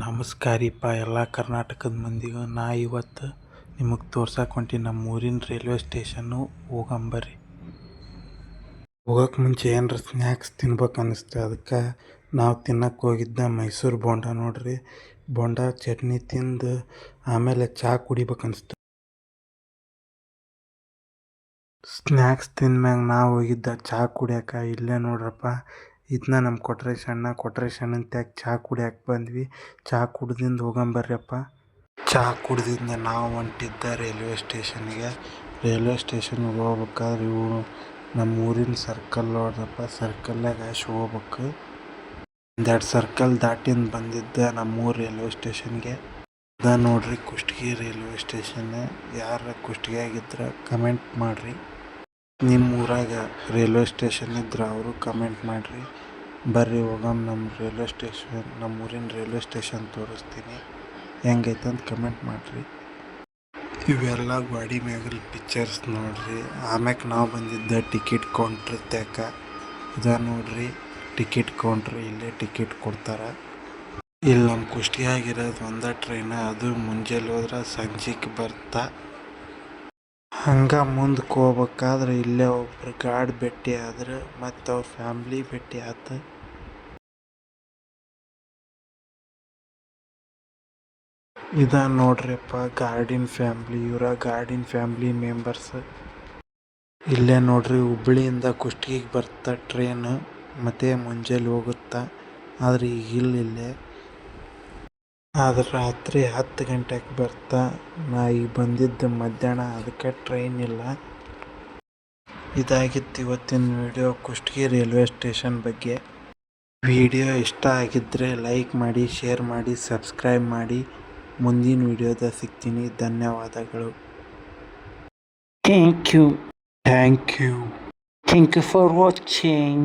ನಮಸ್ಕಾರಿಪ್ಪ ಎಲ್ಲ ಕರ್ನಾಟಕದ ಮಂದಿಗೂ. ನಾ ಇವತ್ತು ನಿಮಗೆ ತೋರ್ಸಕ್ಕೆ ಹೊಂಟಿ ನಮ್ಮ ಊರಿನ ರೈಲ್ವೆ ಸ್ಟೇಷನ್ನು. ಹೋಗಂಬರ್ರಿ ಹೋಗಕ್ಕೆ ಮುಂಚೆ ಏನಾರ ಸ್ನ್ಯಾಕ್ಸ್ ತಿನ್ಬೇಕು ಅನ್ನಿಸ್ತು. ಅದಕ್ಕೆ ನಾವು ತಿನ್ನಕ್ಕೆ ಹೋಗಿದ್ದ ಮೈಸೂರು ಬೋಂಡ ನೋಡ್ರಿ. ಬೋಂಡ ಚಟ್ನಿ ತಿಂದು ಆಮೇಲೆ ಚಹಾ ಕುಡಿಬೇಕು ಅನಿಸ್ತು ಸ್ನ್ಯಾಕ್ಸ್ ತಿಂದ್ಮ್ಯಾಗ ನಾವು ಹೋಗಿದ್ದ ಚಹಾ ಕುಡಿಯೋಕೆ ಇಲ್ಲೇ ನೋಡ್ರಪ್ಪ. ಇದನ್ನ ನಮ್ಮ ಕೊಟ್ರೇಶ್ ಅಣ್ಣ ಕೊಟ್ರೇಶ್ ಅಣ್ಣನ ತ್ಯಾಗ ಚಹಾ ಕುಡಿಯಕ್ಕೆ ಬಂದ್ವಿ. ಚಹಾ ಕುಡ್ದಿಂದ ಹೋಗಂಬರ್ರಿಯಪ್ಪ ಚಹಾ ಕುಡ್ದಿಂದ ನಾವು ಹೊಂಟಿದ್ದ ರೈಲ್ವೆ ಸ್ಟೇಷನ್ಗೆ. ರೈಲ್ವೆ ಸ್ಟೇಷನ್ಗೆ ಹೋಗ್ಬೇಕಾದ್ರೆ ಇವು ನಮ್ಮ ಊರಿನ ಸರ್ಕಲ್ ನೋಡ್ರಪ್ಪ ಸರ್ಕಲ್ನಾಗ ಅಷ್ಟು ಹೋಗ್ಬೇಕು. ಒಂದೆರಡು ಸರ್ಕಲ್ ದಾಟಿಂದ ಬಂದಿದ್ದ ನಮ್ಮೂರು ರೈಲ್ವೆ ಸ್ಟೇಷನ್ಗೆ. ಅದ ನೋಡ್ರಿ ಕುಷ್ಟಗಿ ರೈಲ್ವೆ ಸ್ಟೇಷನ್. ಯಾರ ಕುಷ್ಟಗಿಯಾಗಿದ್ರೆ ಕಮೆಂಟ್ ಮಾಡಿರಿ. ನಿಮ್ಮ ಊರಾಗ ರೈಲ್ವೆ ಸ್ಟೇಷನ್ ಇದ್ರೆ ಅವರು ಕಮೆಂಟ್ ಮಾಡಿರಿ. ಬರ್ರಿ, ಹೋಗಮ್ ನಮ್ಮ ರೈಲ್ವೆ ಸ್ಟೇಷನ್ ನಮ್ಮ ಊರಿನ ರೈಲ್ವೆ ಸ್ಟೇಷನ್ ತೋರಿಸ್ತೀನಿ. ಹೆಂಗೈತೆ ಅಂತ ಕಮೆಂಟ್ ಮಾಡಿರಿ. ಇವೆಲ್ಲ ಗಾಡಿ ಮ್ಯಾಗಲ್ ಪಿಕ್ಚರ್ಸ್ ನೋಡಿರಿ. ಆಮ್ಯಾಕೆ ನಾವು ಬಂದಿದ್ದ ಟಿಕೆಟ್ ಕೌಂಟ್ರ್ ತ್ಯಾಕ ಇದ ನೋಡಿರಿ ಟಿಕೆಟ್ ಕೌಂಟ್ರ್ ಇಲ್ಲೇ ಟಿಕೆಟ್ ಕೊಡ್ತಾರೆ. ಇಲ್ಲಿ ನಮ್ಮ ಕುಷ್ಟಿಯಾಗಿರೋದು ಒಂದೇ ಟ್ರೈನ ಅದು ಮುಂಜಾನೆ ಹೋದ್ರೆ ಸಂಜೆಗೆ ಬರ್ತಾ. ಹಂಗೆ ಮುಂದಕ್ಕೆ ಹೋಗ್ಬೇಕಾದ್ರೆ ಇಲ್ಲೇ ಒಬ್ರು ಗಾಡ್ ಭೇಟಿ ಆದ್ರೆ ಮತ್ತು ಅವ್ರ ಫ್ಯಾಮ್ಲಿ ಭೇಟಿ ಆತು. ಇದ ನೋಡ್ರಿಪ್ಪ ಗಾರ್ಡಿನ್ ಫ್ಯಾಮ್ಲಿ, ಇವರ ಗಾರ್ಡಿನ್ ಫ್ಯಾಮ್ಲಿ ಮೆಂಬರ್ಸ್. ಇಲ್ಲೇ ನೋಡ್ರಿ ಹುಬ್ಳಿಯಿಂದ ಕುಷ್ಟಗಿಗೆ ಬರ್ತಾ ಟ್ರೈನ್, ಮತ್ತೆ ಮುಂಜಾನೆ ಹೋಗುತ್ತಾ. ಆದ್ರೆ ಈಗ ಇಲ್ಲ ಇಲ್ಲೇ ಆದ್ರೆ ರಾತ್ರಿ ಹತ್ತು ಗಂಟೆಗೆ ಬರ್ತಾ ನಾ ಈಗ ಬಂದಿದ್ದು ಮಧ್ಯಾಹ್ನ ಅದಕ್ಕೆ ಟ್ರೈನ್ ಇಲ್ಲ. ಇದಾಗಿತ್ತು ಇವತ್ತಿನ ವಿಡಿಯೋ ಕುಷ್ಟಗಿ ರೈಲ್ವೆ ಸ್ಟೇಷನ್ ಬಗ್ಗೆ. ವಿಡಿಯೋ ಇಷ್ಟ ಆಗಿದ್ದರೆ ಲೈಕ್ ಮಾಡಿ ಶೇರ್ ಮಾಡಿ ಸಬ್ಸ್ಕ್ರೈಬ್ ಮಾಡಿ. ಮುಂದಿನ ವಿಡಿಯೋದ ಸಿಗ್ತೀನಿ. ಧನ್ಯವಾದಗಳು. Thank you thank you thank you for watching.